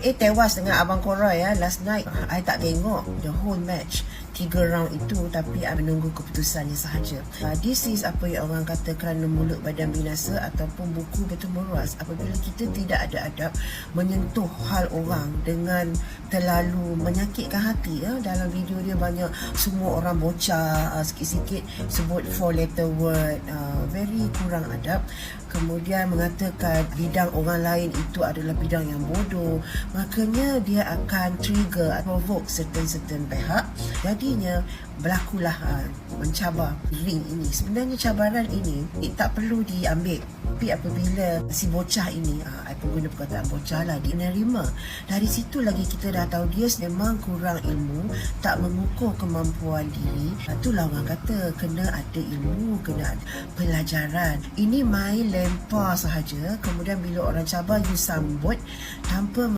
Eh tewas dengan Abang Koroy ya last night. I tak tengok the whole match tiga round itu tapi I menunggu keputusannya sahaja. Uh, this is apa yang orang kata kerana mulut badan binasa ataupun buku betul meruas. Apabila kita tidak ada adab menyentuh hal orang dengan terlalu menyakitkan hati ya dalam video dia banyak semua orang bocah uh, sikit-sikit sebut four letter word uh, very kurang adab kemudian mengatakan bidang orang lain itu adalah bidang yang bodoh makanya dia akan trigger atau provoke certain-certain pihak. Jadinya berlakulah uh, mencabar ring ini. Sebenarnya cabaran ini tak perlu diambil tapi apabila si bocah ini uh, I pun guna perkataan bocah lah dia menerima dari situ lagi kita dah tahu dia memang kurang ilmu tak mengukur kemampuan diri. Itulah orang kata kena ada ilmu kena ada pelajaran. Ini main lempar sahaja. Kemudian bila orang cabar you sambut tanpa